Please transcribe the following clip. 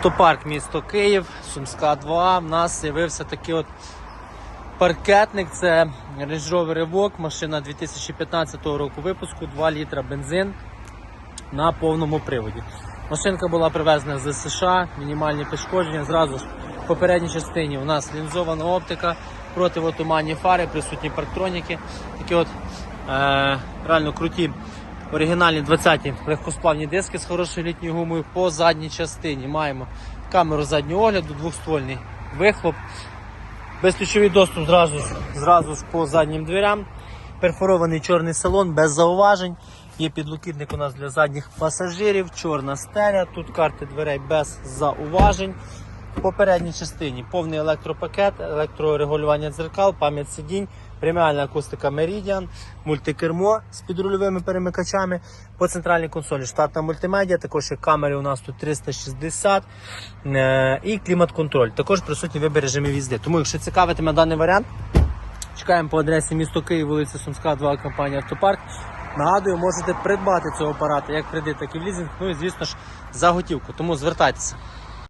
Автопарк місто Київ, Сумська 2. У нас з'явився такий от паркетник. Це Range Rover машина 2015 року випуску, 2 літра бензин на повному приводі. Машинка була привезена з США, мінімальні пошкодження. Зразу ж в попередній частині у нас лінзована оптика, противотуманні фари, присутні парктроніки. Такі от е, реально круті оригінальні 20-ті легкосплавні диски з хорошою літньою гумою. По задній частині маємо камеру заднього огляду, двохствольний вихлоп. Безключовий доступ зразу ж, зразу ж по заднім дверям. Перфорований чорний салон без зауважень. Є підлокітник у нас для задніх пасажирів, чорна стеля, тут карти дверей без зауважень. Попередній частині повний електропакет, електрорегулювання дзеркал, пам'ять сидінь, преміальна акустика Meridian, мультикермо з підрульовими перемикачами. По центральній консолі штатна мультимедіа, також є камери у нас тут 360 е, і клімат-контроль. Також присутній вибір режимів їзди. Тому, якщо цікавитиме даний варіант, Чекаємо по адресі місто Київ, вулиця Сумська, 2, компанія Автопарк. Нагадую, можете придбати цього апарата як кредит, так і в лізинг, ну і звісно ж за готівку. Тому звертайтеся.